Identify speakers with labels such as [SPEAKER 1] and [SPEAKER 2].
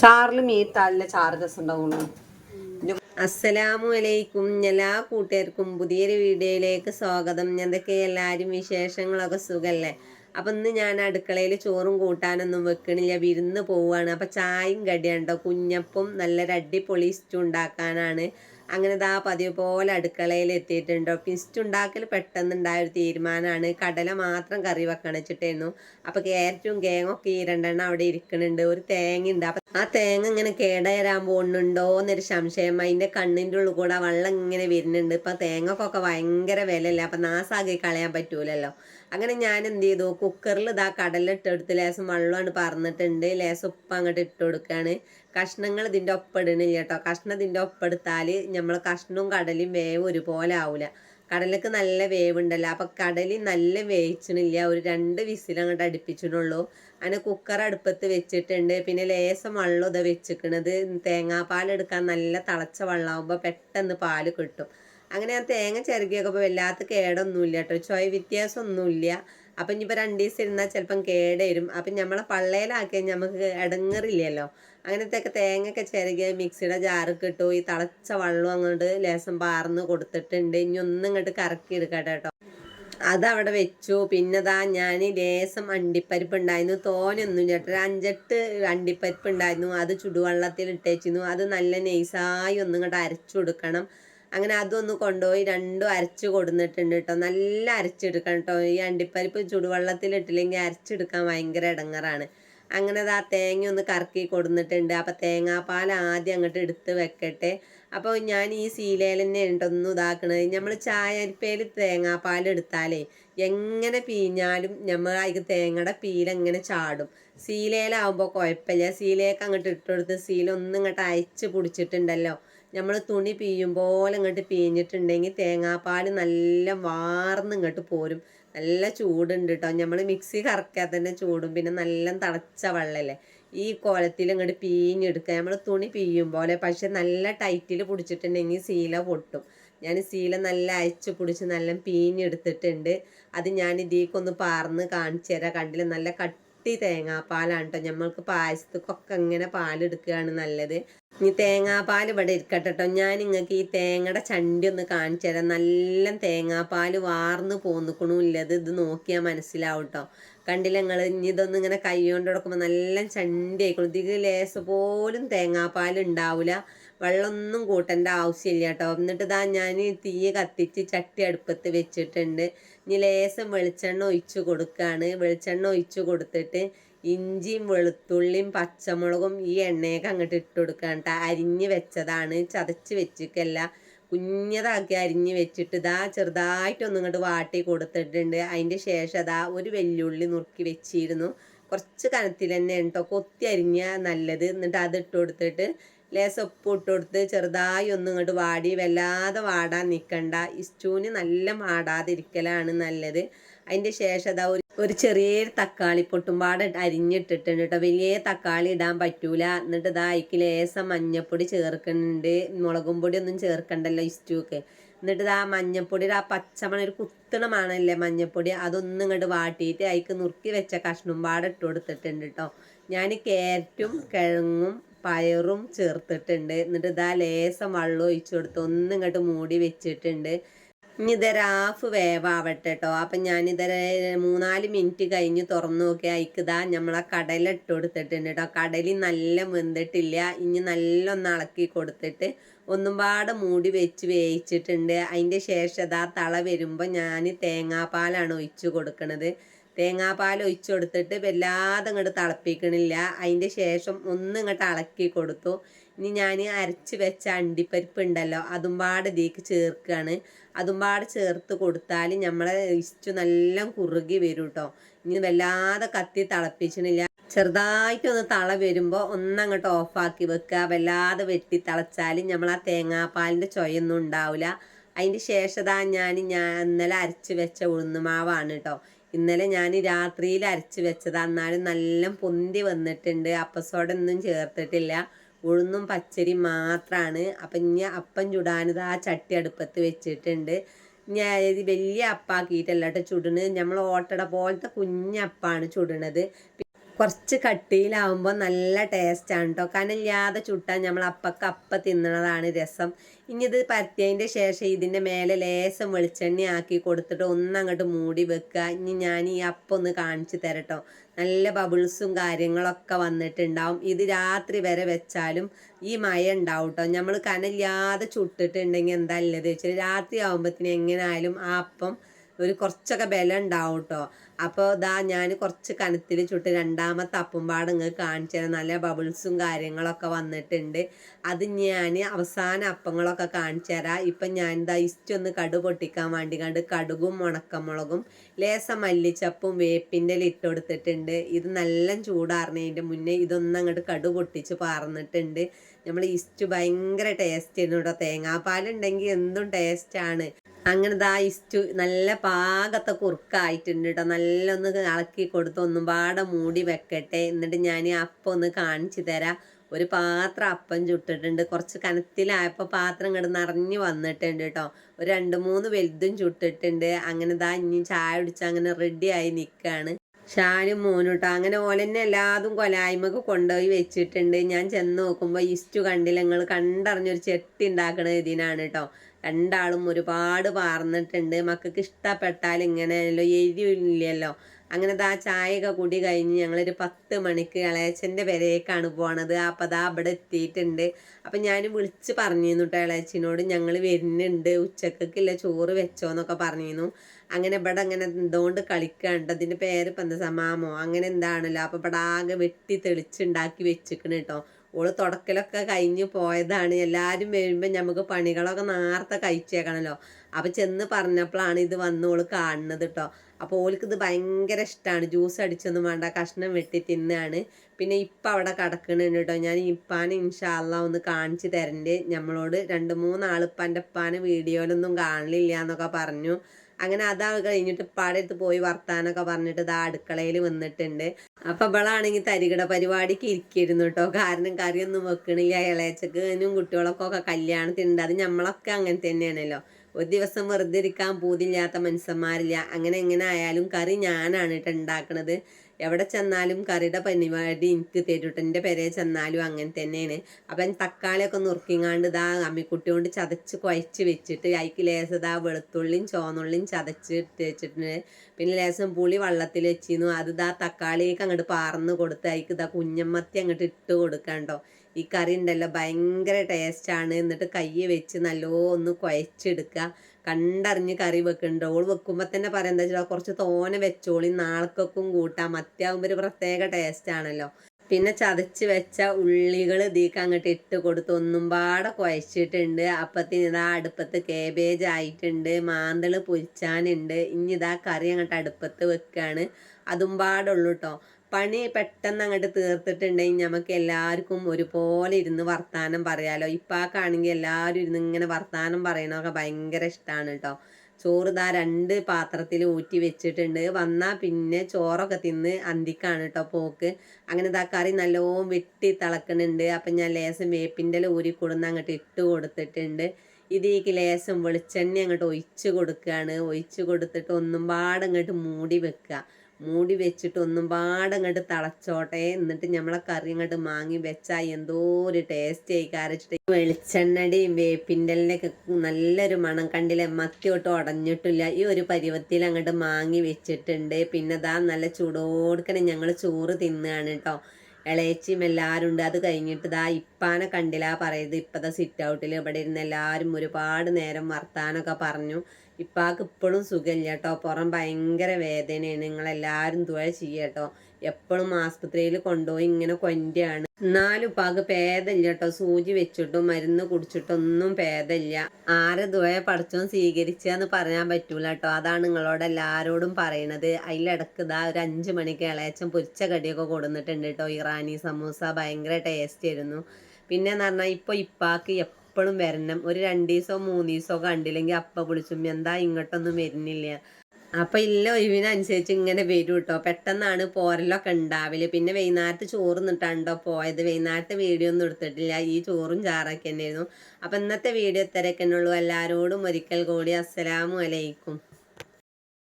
[SPEAKER 1] ചാറിൽ മീത്താലിലെ ചാറ് രസം ഉണ്ടാവുള്ളൂ
[SPEAKER 2] അസ്സലാമു അലൈക്കും. എല്ലാ കൂട്ടുകാർക്കും പുതിയൊരു വീഡിയോയിലേക്ക് സ്വാഗതം. എന്തൊക്കെ എല്ലാവരും വിശേഷങ്ങളൊക്കെ സുഖല്ലേ? അപ്പം ഇന്ന് ഞാൻ അടുക്കളയിൽ ചോറും കൂട്ടാനൊന്നും വെക്കണില്ല. വിരുന്ന് പോവുകയാണ് അപ്പം ചായയും കടിയുണ്ടോ കുഞ്ഞപ്പം നല്ലൊരു അടിപൊളി ഇഷ്ടം ഉണ്ടാക്കാനാണ്. അങ്ങനെ ഇതാ പതിവ് പോലെ അടുക്കളയിൽ എത്തിയിട്ടുണ്ട്? പിസ്റ്റ് ഉണ്ടാക്കൽ പെട്ടെന്നുണ്ടായ ഒരു തീരുമാനമാണ് കടല മാത്രം കറി വെക്കണം വെച്ചിട്ടായിരുന്നു. അപ്പോൾ ക്യാരറ്റും കേങ്ങൊക്കെ ഈ രണ്ടെണ്ണം അവിടെ ഇരിക്കുന്നുണ്ട്. ഒരു തേങ്ങ ഉണ്ട് അപ്പം ആ തേങ്ങ ഇങ്ങനെ കേടയരാൻ പോകുന്നുണ്ടോ എന്നൊരു സംശയം. അതിന്റെ കണ്ണിന്റെ ഉള്ളിൽ കൂടെ വെള്ളം ഇങ്ങനെ വരുന്നുണ്ട്. ഇപ്പം തേങ്ങക്കൊക്കെ ഭയങ്കര വിലയല്ലേ? അപ്പം നാസാക്കി കളയാൻ പറ്റൂലല്ലോ. അങ്ങനെ ഞാൻ എന്ത് ചെയ്തു? കുക്കറിൽ ഇതാ കടലിട്ടെടുത്ത് ലേശം വെള്ളമാണ് പറന്നിട്ടുണ്ട് ലേസം ഉപ്പ് അങ്ങോട്ട് ഇട്ട് കൊടുക്കുകയാണ്. കഷ്ണങ്ങൾ ഇതിന്റെ ഒപ്പം ഇടണില്ല കേട്ടോ. കഷ്ണം ഇതിന്റെ ഒപ്പം എടുത്താൽ നമ്മൾ കഷ്ണവും കടലും വേവ് ഒരുപോലെ ആവില്ല കടലക്ക് നല്ല വേവുണ്ടല്ലോ. അപ്പം കടലി നല്ല വേവിച്ചിട്ടില്ല ഒരു രണ്ട് വിസിൽ അങ്ങോട്ട് അടുപ്പിച്ചിട്ടുള്ളൂ അങ്ങനെ കുക്കർ അടുപ്പത്ത് വെച്ചിട്ടുണ്ട്. പിന്നെ ലേസം വെള്ളം ഇതാ വെച്ചിക്കണത്. തേങ്ങാപ്പാൽ എടുക്കാൻ നല്ല തിളച്ച വെള്ളമാകുമ്പോൾ പെട്ടെന്ന് പാൽ കിട്ടും. അങ്ങനെ ആ തേങ്ങ ചിരകിയൊക്കെ വല്ലാത്ത കേടൊന്നുമില്ല കേട്ടോ. ചോയ വ്യത്യാസമൊന്നുമില്ല. അപ്പം ഇനിയിപ്പോൾ രണ്ട് ദിവസം ഇരുന്നാൽ ചിലപ്പം കേട് വരും അപ്പം നമ്മളെ പള്ളയിലാക്കിയാൽ നമുക്ക് ഇടങ്ങറില്ലല്ലോ അങ്ങനത്തെയൊക്കെ തേങ്ങയൊക്കെ ചിരകിയ മിക്സിയുടെ ജാറ് ഇട്ടു. ഈ തിളച്ച വെള്ളം അങ്ങോട്ട് ലേസം പാർന്ന് കൊടുത്തിട്ടുണ്ട്. ഇനി ഒന്നും ഇങ്ങോട്ട് കറക്കി എടുക്കട്ടെ കേട്ടോ. അതവിടെ വെച്ചു. പിന്നെതാ ഞാൻ ലേസം അണ്ടിപ്പരിപ്പ് ഉണ്ടായിരുന്നു. തോനൊന്നും ചേട്ടൻ അഞ്ചെട്ട് അണ്ടിപ്പരിപ്പ് ഉണ്ടായിരുന്നു. അത് ചുടുവെള്ളത്തിൽ ഇട്ടേച്ചിരുന്നു അത് നല്ല നൈസായി ഒന്നും ഇങ്ങോട്ട് അരച്ചു കൊടുക്കണം. അങ്ങനെ അതൊന്ന് കൊണ്ടുപോയി രണ്ടും അരച്ച് കൊടുന്നിട്ടുണ്ട് കേട്ടോ. നല്ല അരച്ചെടുക്കണം കേട്ടോ. ഈ അണ്ടിപ്പരിപ്പ് ചുടുവെള്ളത്തിൽ ഇട്ടില്ലെങ്കിൽ അരച്ചെടുക്കാൻ ഭയങ്കര ഇടങ്ങറാണ് അങ്ങനെ ആ തേങ്ങ ഒന്ന് കറക്കി കൊടുന്നിട്ടുണ്ട്. അപ്പം തേങ്ങാപ്പാൽ ആദ്യം അങ്ങോട്ട് എടുത്ത് വെക്കട്ടെ. അപ്പോൾ ഞാൻ ഈ സീലയിൽ തന്നെ ഉണ്ടൊന്നും ഇതാക്കണത്. നമ്മൾ ചായ അരിപ്പേൽ തേങ്ങാപ്പാൽ എടുത്താലേ എങ്ങനെ പീഞ്ഞാലും നമ്മൾ അതിൽ തേങ്ങയുടെ പീലെങ്ങനെ ചാടും. സീലയിലാവുമ്പോൾ കുഴപ്പമില്ല. സീലേക്ക് അങ്ങോട്ട് ഇട്ടുകൊടുത്ത് സീല ഒന്നും ഇങ്ങോട്ട് അയച്ച് പിടിച്ചിട്ടുണ്ടല്ലോ. നമ്മൾ തുണി പീയും പോലെ ഇങ്ങോട്ട് പീഞ്ഞിട്ടുണ്ടെങ്കിൽ തേങ്ങാപ്പാൽ നല്ല വാർന്ന് ഇങ്ങോട്ട് പോരും. നല്ല ചൂടുണ്ട് കേട്ടോ നമ്മൾ മിക്സി കറക്കാൻ തന്നെ ചൂടും. പിന്നെ നല്ല തിളച്ച വെള്ളമല്ലേ ഈ കോലത്തിൽ ഇങ്ങോട്ട് പീഞ്ഞെടുക്കുക നമ്മൾ തുണി പീയും പോലെ പക്ഷെ നല്ല ടൈറ്റിൽ പിടിച്ചിട്ടുണ്ടെങ്കിൽ സീല പൊട്ടും. ഞാൻ സീല നല്ല അയച്ച് പിടിച്ച് നല്ല പീഞ്ഞെടുത്തിട്ടുണ്ട്. അത് ഞാൻ ഇതിക്കൊന്ന് പാർന്ന് കാണിച്ചു തരാം. കണ്ടില്ല? നല്ല കട്ടി തേങ്ങാപ്പാലാണ് കേട്ടോ നമ്മൾക്ക് പായസത്തിക്കൊക്കെ ഇങ്ങനെ പാലെടുക്കുകയാണ് നല്ലത്. ഇനി തേങ്ങാപ്പാൽ ഇവിടെ ഇരിക്കട്ടെ കേട്ടോ ഞാൻ നിങ്ങൾക്ക് ഈ തേങ്ങയുടെ ചണ്ടി ഒന്ന് കാണിച്ചു തരാം. നല്ല തേങ്ങാപ്പാൽ വാർന്ന് പോന്നിക്കണമില്ലത് ഇത് നോക്കിയാൽ മനസ്സിലാവും കേട്ടോ കണ്ടില്ല നിങ്ങൾ ഇനി ഇതൊന്നും ഇങ്ങനെ കൈകൊണ്ട് കൊടുക്കുമ്പോൾ നല്ല ചണ്ടി ആയിക്കോളും. ഇതിൽ ലേസ് പോലും തേങ്ങാപ്പാൽ ഉണ്ടാവില്ല വെള്ളമൊന്നും കൂട്ടേണ്ട ആവശ്യമില്ല കേട്ടോ. എന്നിട്ട് ഇതാ ഞാൻ തീ കത്തിച്ച് ചട്ടി അടുപ്പത്ത് വെച്ചിട്ടുണ്ട്. ഇനി ലേസം വെളിച്ചെണ്ണ ഒഴിച്ചു കൊടുക്കുകയാണ് വെളിച്ചെണ്ണ ഒഴിച്ചു കൊടുത്തിട്ട് ഇഞ്ചിയും വെളുത്തുള്ളിയും പച്ചമുളകും ഈ എണ്ണയൊക്കെ അങ്ങോട്ട് ഇട്ട് കൊടുക്കാൻ കേട്ടോ അരിഞ്ഞ് വെച്ചതാണ്. ചതച്ച് വെച്ചിക്കല്ല കുഞ്ഞതാക്കി അരിഞ്ഞ് വെച്ചിട്ട് ഇതാ ചെറുതായിട്ടൊന്നും ഇങ്ങോട്ട് വാട്ടി കൊടുത്തിട്ടുണ്ട്. അതിന്റെ ശേഷം അതാ ഒരു വെല്ലുള്ളി നുറുക്കി വെച്ചിരുന്നു. കുറച്ച് കനത്തിൽ തന്നെ കേട്ടോ കൊത്തി അരിഞ്ഞ നല്ലത്. എന്നിട്ട് അത് ഇട്ട് കൊടുത്തിട്ട് ലേസം ഉപ്പ് ഇട്ട് കൊടുത്ത് ചെറുതായി ഒന്ന് ഇങ്ങോട്ട് വാടി വല്ലാതെ വാടാൻ നിൽക്കണ്ട ഇസ്റ്റൂന് നല്ല വാടാതിരിക്കലാണ് നല്ലത്. അതിന്റെ ശേഷം അതാ ഒരു ഒരു തക്കാളി പൊട്ടുംപാട് അരിഞ്ഞിട്ടിട്ടുണ്ട് കേട്ടോ വലിയ തക്കാളി ഇടാൻ പറ്റൂല. എന്നിട്ട് ഇതാ അതിക്ക് ലേസം മഞ്ഞപ്പൊടി ചേർക്കുന്നുണ്ട്. മുളകും പൊടി ഒന്നും ചേർക്കണ്ടല്ലോ ഇസ്റ്റൂക്ക്. എന്നിട്ട് ഇതാ മഞ്ഞപ്പൊടിയുടെ ആ പച്ചമണ ഒരു കുത്തണമാണല്ലേ മഞ്ഞപ്പൊടി അതൊന്നും ഇങ്ങോട്ട് വാട്ടിയിട്ട് അതിക്ക് നുറുക്കി വെച്ച കഷ്ണം പാടെ ഇട്ട് കൊടുത്തിട്ടുണ്ട് കേട്ടോ ഞാൻ ക്യാരറ്റും കിഴങ്ങും പയറും ചേർത്തിട്ടുണ്ട്. എന്നിട്ട് ഇതാ ലേസം വെള്ളം ഒഴിച്ചു കൊടുത്ത് ഒന്നും ഇങ്ങോട്ട് മൂടി വെച്ചിട്ടുണ്ട്. ഇനി ഇതൊരു ഹാഫ് വേവാവട്ടെ കേട്ടോ അപ്പം ഞാനിതൊരു മൂന്നാൽ മിനിറ്റ് കഴിഞ്ഞ് തുറന്നു നോക്കി അയക്കുതാ നമ്മളെ കടല ഇട്ട് കൊടുത്തിട്ടുണ്ട് കേട്ടോ കടലി നല്ല വെന്തിട്ടില്ല. ഇനി നല്ല ഒന്ന് ഇളക്കി കൊടുത്തിട്ട് ഒന്നും പാടെ മൂടി വെച്ച് വേവിച്ചിട്ടുണ്ട്. അതിന്റെ ശേഷം ഇതാ തള വരുമ്പോൾ ഞാൻ തേങ്ങാപ്പാലാണ് ഒഴിച്ചു കൊടുക്കണത്. തേങ്ങാപ്പാൽ ഒഴിച്ചു കൊടുത്തിട്ട് വല്ലാതെ ഇങ്ങോട്ട് തിളപ്പിക്കണില്ല. അതിന്റെ ശേഷം ഒന്ന് ഇങ്ങോട്ട് ഇളക്കി കൊടുത്തു. ഇനി ഞാൻ അരച്ച് വെച്ച അണ്ടിപ്പരിപ്പ് ഉണ്ടല്ലോ അതും പാട് ഇതിലേക്ക് ചേർക്കുകയാണ് അതും പാട് ചേർത്ത് കൊടുത്താൽ നമ്മളെ ഇഷ്ടു നല്ല കുറുകി വരും കേട്ടോ ഇനി വല്ലാതെ കത്തി തിളപ്പിച്ചണില്ല. ചെറുതായിട്ടൊന്ന് തള വരുമ്പോൾ ഒന്നങ്ങോട്ട് ഓഫാക്കി വെക്കുക വല്ലാതെ വെട്ടി തിളച്ചാൽ നമ്മൾ ആ തേങ്ങാപ്പാലിന്റെ ചൊയൊന്നും ഉണ്ടാവില്ല അതിന്റെ ശേഷതാ ഞാൻ ഞാൻ ഇന്നലെ അരച്ച് വെച്ച ഉഴുന്നുമാവാണ് കേട്ടോ ഇന്നലെ ഞാൻ രാത്രിയിൽ അരച്ച് വെച്ചത്. എന്നാലും നല്ല പൊന്തി വന്നിട്ടുണ്ട്. അപ്പസോഡ് ഒന്നും ചേർത്തിട്ടില്ല. ഉഴുന്നും പച്ചരി മാത്രമാണ് അപ്പം ഇനി അപ്പം ചുടാനിത് ആ ചട്ടി അടുപ്പത്ത് വെച്ചിട്ടുണ്ട്. ഞാൻ വലിയ അപ്പാക്കിയിട്ടല്ല കേട്ടോ ചുടണ് നമ്മൾ ഓട്ടട പോലത്തെ കുഞ്ഞപ്പാണ് ചുടണത്. കുറച്ച് കട്ടിയിലാവുമ്പോൾ നല്ല ടേസ്റ്റാണ് കേട്ടോ കനല്ലാതെ ചുട്ടാൽ നമ്മൾ അപ്പക്ക് അപ്പ തിന്നണതാണ് രസം. ഇനി ഇത് പരത്തിയതിന്റെ ശേഷം ഇതിന്റെ മേലെ ലേശം വെളിച്ചെണ്ണ ആക്കി കൊടുത്തിട്ട് ഒന്നങ്ങോട്ട് മൂടി വെക്കുക ഇനി ഞാൻ ഈ അപ്പം ഒന്ന് കാണിച്ചു തരട്ടോ. നല്ല ബബിൾസും കാര്യങ്ങളൊക്കെ വന്നിട്ടുണ്ടാവും. ഇത് രാത്രി വരെ വെച്ചാലും ഈ മഴ ഉണ്ടാവും കേട്ടോ നമ്മൾ കനല്ലാതെ ചുട്ടിട്ടുണ്ടെങ്കിൽ എന്താ ഉള്ളത് വെച്ചാൽ രാത്രി ആകുമ്പോഴത്തേന് എങ്ങനെയായാലും ആ അപ്പം ഒരു കുറച്ചൊക്കെ ബലം ഉണ്ടാവും കേട്ടോ അപ്പോൾ ഇതാ ഞാൻ കുറച്ച് കനത്തിൽ ചുട്ട് രണ്ടാമത്തെ അപ്പുംപാട് ഇങ്ങ് കാണിച്ചു നല്ല ബബിൾസും കാര്യങ്ങളൊക്കെ വന്നിട്ടുണ്ട്. അത് ഞാൻ അവസാന അപ്പങ്ങളൊക്കെ കാണിച്ചു തരാം. ഇപ്പം ഞാൻ ഇതാ ഇസ്റ്റ് ഒന്ന് കടു പൊട്ടിക്കാൻ വേണ്ടി കണ്ട് കടുകും ഉണക്കമുളകും ലേസം മല്ലിച്ചപ്പും വേപ്പിന്റെ ഇട്ട് കൊടുത്തിട്ടുണ്ട്. ഇത് നല്ല ചൂടാറുന്നതിന്റെ മുന്നേ ഇതൊന്നും അങ്ങോട്ട് കടു പൊട്ടിച്ച് പാർന്നിട്ടുണ്ട്. നമ്മൾ ഇസ്റ്റ് ഭയങ്കര ടേസ്റ്റ് ആയിരുന്നു കേട്ടോ തേങ്ങാപ്പാലുണ്ടെങ്കിൽ എന്തും ടേസ്റ്റാണ് അങ്ങനെ ദാ ഇസ്റ്റു നല്ല പാകത്തെ കുറുക്കായിട്ടുണ്ട് കേട്ടോ നല്ല ഒന്ന് ഇളക്കി കൊടുത്ത് ഒന്നും പാടെ മൂടി വെക്കട്ടെ. എന്നിട്ട് ഞാൻ അപ്പം ഒന്ന് കാണിച്ചു തരാം. ഒരു പാത്രം അപ്പം ചുട്ടിട്ടുണ്ട്. കുറച്ച് കനത്തിലായപ്പോൾ പാത്രം ഇങ്ങോട്ട് നിറഞ്ഞു വന്നിട്ടുണ്ട് കേട്ടോ ഒരു രണ്ട് മൂന്ന് വലുതും ചുട്ടിട്ടുണ്ട്. അങ്ങനെ ദാ ഇനി ചായ കുടിച്ച് അങ്ങനെ റെഡി ആയി നിൽക്കുകയാണ് ഷാനും മോനും കേട്ടോ അങ്ങനെ ഓലെന്നെ എല്ലാതും കൊലായ്മക്ക് കൊണ്ടുപോയി വെച്ചിട്ടുണ്ട്. ഞാൻ ചെന്ന് നോക്കുമ്പോൾ ഇസ്റ്റു കണ്ടില്ല. നിങ്ങൾ കണ്ടറിഞ്ഞൊരു ചെട്ടി ഉണ്ടാക്കണത് ഇതിനാണ് കേട്ടോ രണ്ടാളും ഒരുപാട് പാർന്നിട്ടുണ്ട്. മക്കൾക്ക് ഇഷ്ടപ്പെട്ടാൽ ഇങ്ങനെയല്ലോ എരിയില്ലല്ലോ അങ്ങനെ ദാ ചായയൊക്കെ കൂടി കഴിഞ്ഞ് ഞങ്ങളൊരു പത്ത് മണിക്ക് ഇളയച്ചന്റെ പെരേക്കാണ് പോണത്. അപ്പം അതാ അവിടെ എത്തിയിട്ടുണ്ട്. അപ്പം ഞാൻ വിളിച്ച് പറഞ്ഞിരുന്നു കേട്ടോ ഇളയച്ചിനോട് ഞങ്ങൾ വരുന്നുണ്ട്. ഉച്ചക്കില്ല ചോറ് വെച്ചോന്നൊക്കെ പറഞ്ഞിരുന്നു. അങ്ങനെ ഇവിടെ അങ്ങനെ എന്തുകൊണ്ട് കളിക്കാണ്ട് അതിന്റെ പേര് ഇപ്പം എന്താ സമാമോ? അങ്ങനെ എന്താണല്ലോ? അപ്പം ഇവിടെ ആകെ വെട്ടി തെളിച്ചുണ്ടാക്കി വെച്ചിക്കണ് കേട്ടോ ഓൾ തുടക്കലൊക്കെ കഴിഞ്ഞ് പോയതാണ്. എല്ലാവരും വരുമ്പോൾ നമുക്ക് പണികളൊക്കെ നേരത്തെ കഴിച്ചേക്കണല്ലോ. അപ്പോൾ ചെന്ന് പറഞ്ഞപ്പോഴാണ് ഇത് വന്ന് ഓൾ കാണുന്നത് കേട്ടോ അപ്പോൾ ഓൾക്ക് ഇത് ഭയങ്കര ഇഷ്ടമാണ് ജ്യൂസ് അടിച്ചൊന്നും വേണ്ട കഷ്ണം വെട്ടി തിന്നാണ്. പിന്നെ ഇപ്പം അവിടെ കിടക്കണുണ്ട് കേട്ടോ ഞാൻ ഇപ്പാനെ ഇൻഷാല്ല ഒന്ന് കാണിച്ച് തരണ്ട്. നമ്മളോട് രണ്ട് മൂന്നാൾ ഇപ്പാന്റെ ഇപ്പാനെ വീഡിയോയിലൊന്നും കാണില്ല എന്നൊക്കെ പറഞ്ഞു. അങ്ങനെ അതാ കഴിഞ്ഞിട്ട് ഇപ്പാടെ അടുത്ത് പോയി വർത്താനൊക്കെ പറഞ്ഞിട്ട് ഇതാ അടുക്കളയിൽ വന്നിട്ടുണ്ട്. അപ്പൊ ഇവളാണെങ്കിൽ തരികട പരിപാടിക്ക് ഇരിക്കായിരുന്നു കേട്ടോ. കാരണം കറിയൊന്നും വെക്കണില്ല. ഇളയച്ചക്കനും കുട്ടികളൊക്കെ ഒക്കെ കല്യാണത്തിനുണ്ട്. അത് നമ്മളൊക്കെ അങ്ങനെ തന്നെയാണല്ലോ. ഒരു ദിവസം വെറുതെ ഇരിക്കാൻ പൂതില്ലാത്ത മനുഷ്യന്മാരില്ല. അങ്ങനെ എങ്ങനെ ആയാലും കറി ഞാനാണ് കേട്ടോ ഉണ്ടാക്കണത്. എവിടെ ചെന്നാലും കറിയുടെ പരിപാടി എനിക്ക് തരുട്ടോ എന്റെ പെരേ ചെന്നാലും അങ്ങനെ തന്നെയാണ്. അപ്പം തക്കാളിയൊക്കെ നുറുക്കിങ്ങാണ്ട് ഇതാ അമ്മിക്കുട്ടി കൊണ്ട് ചതച്ച് കുഴച്ച് വെച്ചിട്ട് അതിക്ക് ലേസം ഇതാ വെളുത്തുള്ളിയും ചോന്നുള്ളിയും ചതച്ച് ഇട്ട് വെച്ചിട്ടുണ്ട്. പിന്നെ ലേസം പുളി വള്ളത്തിൽ വെച്ചിരുന്നു. അത് ഇതാ തക്കാളിയൊക്കെ അങ്ങോട്ട് പാർന്ന് കൊടുത്ത് അതിക്ക് ഇതാ കുഞ്ഞമ്മത്തി അങ്ങോട്ട് ഇട്ട് കൊടുക്കണ്ടോ ഈ കറി ഉണ്ടല്ലോ ഭയങ്കര ടേസ്റ്റാണ് എന്നിട്ട് കൈ വെച്ച് നല്ലോ ഒന്ന് കുഴച്ചെടുക്കുക. കണ്ടറിഞ്ഞ് കറി വെക്കുന്നുണ്ട് ഓൾ വെക്കുമ്പോൾ തന്നെ പറയാം എന്താ വെച്ചാൽ കുറച്ച് തോന വെച്ചോളി നാളക്കൊക്കും കൂട്ടാം. മത്തിയാകുമ്പോൾ ഒരു പ്രത്യേക ടേസ്റ്റ് ആണല്ലോ. പിന്നെ ചതച്ച് വെച്ച ഉള്ളികൾ ഇതീക്ക് അങ്ങോട്ട് ഇട്ട് കൊടുത്ത് ഒന്നും പാടെ കുഴച്ചിട്ടുണ്ട്. അപ്പത്തിന് ഇതാ അടുപ്പത്ത് കേബേജ് ആയിട്ടുണ്ട് മാന്തൾ പൊരിച്ചാനുണ്ട്. ഇനി ഇതാ കറി അങ്ങോട്ട് അടുപ്പത്ത് വെക്കുകയാണ് അതും പാടുള്ളൂ കേട്ടോ പണി പെട്ടെന്ന് അങ്ങോട്ട് തീർത്തിട്ടുണ്ടെങ്കിൽ നമുക്ക് എല്ലാവർക്കും ഒരുപോലെ ഇരുന്ന് വർത്താനം പറയാലോ. ഇപ്പാക്കാണെങ്കിൽ എല്ലാവരും ഇരുന്ന് ഇങ്ങനെ വർത്താനം പറയണമൊക്കെ ഭയങ്കര ഇഷ്ടമാണ് കേട്ടോ ചോറ് ഇതാ രണ്ട് പാത്രത്തിൽ ഊറ്റി വെച്ചിട്ടുണ്ട്. വന്നാൽ പിന്നെ ചോറൊക്കെ തിന്ന് അന്തിക്കാണ് കേട്ടോ പോക്ക്. അങ്ങനെ ഇതാ കറി നല്ലോണം വെട്ടി തിളക്കുന്നുണ്ട് അപ്പം ഞാൻ ലേശം വേപ്പിന്റെ ഊരി കൊടുന്ന് അങ്ങോട്ട് ഇട്ട് കൊടുത്തിട്ടുണ്ട്. ഇതിലേക്ക് ലേസം വെളിച്ചെണ്ണ അങ്ങോട്ട് ഒഴിച്ച് കൊടുക്കുകയാണ് ഒഴിച്ച് കൊടുത്തിട്ട് ഒന്നും പാടങ്ങോട്ട് മൂടി വെക്കുക. മൂടി വെച്ചിട്ട് ഒന്നും പാടെ അങ്ങോട്ട് തിളച്ചോട്ടെ. എന്നിട്ട് നമ്മളെ കറി അങ്ങോട്ട് മാങ്ങി വെച്ചാൽ എന്തോ ഒരു ടേസ്റ്റ് ആയി. കാരച്ചിട്ട് വെളിച്ചെണ്ണടിയും വേപ്പിന്റെലൊക്കെ നല്ലൊരു മണം കണ്ടില്ലേ? മത്തിയോട്ട് ഉടഞ്ഞിട്ടില്ല ഈ ഒരു പരുവത്തിൽ അങ്ങോട്ട് മാങ്ങി വെച്ചിട്ടുണ്ട്. പിന്നെ ദാ നല്ല ചൂടോടുക്കണേ ഞങ്ങൾ ചോറ് തിന്നുകയാണ് കേട്ടോ ഇളയച്ചിയും എല്ലാവരും ഉണ്ട്. അത് കഴിഞ്ഞിട്ട് ദാ ഇപ്പാനെ കണ്ടില്ല. പറയുന്നത് ഇപ്പത്തെ സിറ്റ് ഔട്ടിൽ ഇവിടെ ഇരുന്ന് എല്ലാവരും ഒരുപാട് നേരം വർത്താനൊക്കെ പറഞ്ഞു. ഇപ്പാക്ക് ഇപ്പോഴും സുഖമില്ല കേട്ടോ. പുറം ഭയങ്കര വേദനയാണ്. നിങ്ങളെല്ലാവരും തുഴ ചെയ്യട്ടോ എപ്പോഴും ആസ്പത്രിയിൽ കൊണ്ടുപോയി ഇങ്ങനെ കൊന്റെയാണ്. എന്നാലും ഇപ്പാക്ക് ഭേദമില്ല കേട്ടോ. സൂചി വെച്ചിട്ടും മരുന്ന് കുടിച്ചിട്ടൊന്നും ഭേദമില്ല. ആരെ ദുഴ പഠിച്ചോ സ്വീകരിച്ചാന്ന് പറയാൻ പറ്റൂല കേട്ടോ. അതാണ് നിങ്ങളോട് എല്ലാവരോടും പറയണത്. അതിലിടക്ക് ഇതാ ഒരു അഞ്ച് മണിക്ക് ഇളയച്ചൻ പൊരിച്ച കടിയൊക്കെ കൊടുന്നിട്ടുണ്ട് കേട്ടോ. ഇറാനി സമൂസ. ഭയങ്കര ടേസ്റ്റ് ആയിരുന്നു. പിന്നെ എന്ന് പറഞ്ഞാൽ ഇപ്പോൾ ഇപ്പാക്ക് എപ്പോഴും വരണം. ഒരു രണ്ട് ദിവസമോ മൂന്ന് ദിവസമോ കണ്ടില്ലെങ്കിൽ അപ്പ വിളിച്ചും എന്താ ഇങ്ങോട്ടൊന്നും വരുന്നില്ല? അപ്പൊ ഇല്ല ഒഴിവിനനുസരിച്ച് ഇങ്ങനെ വരും കേട്ടോ പെട്ടെന്നാണ് പോരലൊക്കെ ഉണ്ടാവില്ല പിന്നെ വൈകുന്നേരത്ത് ചോറ് നിട്ടാണ്ടോ പോയത്? വൈകുന്നേരത്തെ വീഡിയോ ഒന്നും എടുത്തിട്ടില്ല. ഈ ചോറും ചാറൊക്കെ തന്നെയായിരുന്നു. അപ്പൊ ഇന്നത്തെ വീഡിയോ ഇത്രയൊക്കെ ഉള്ളൂ. എല്ലാവരോടും ഒരിക്കൽ കൂടി അസ്സലാമു അലൈക്കും.